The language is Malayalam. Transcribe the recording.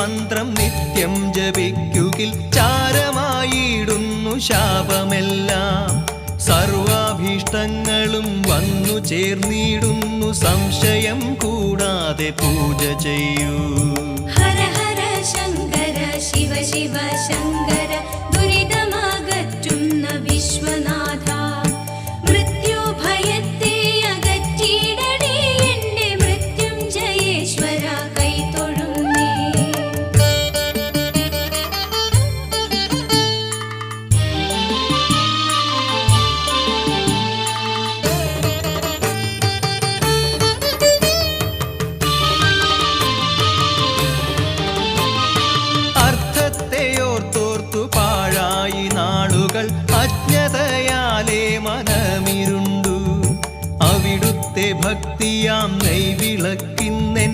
മന്ത്രം നിത്യം ജപിക്കുകിൽ ചാരമായിടുന്നു ശാപമെല്ലാം. സർവാഭീഷ്ടങ്ങളും വന്നു ചേർന്നിടുന്നു സംശയം കൂടാതെ പൂജ ചെയ്യൂ. ശങ്കര ശിവ ശിവ ശങ്കര മനമിരുണ്ടു. അവിടുത്തെ ഭക്തിയാം നെയ്വിളക്കിന്നെൻ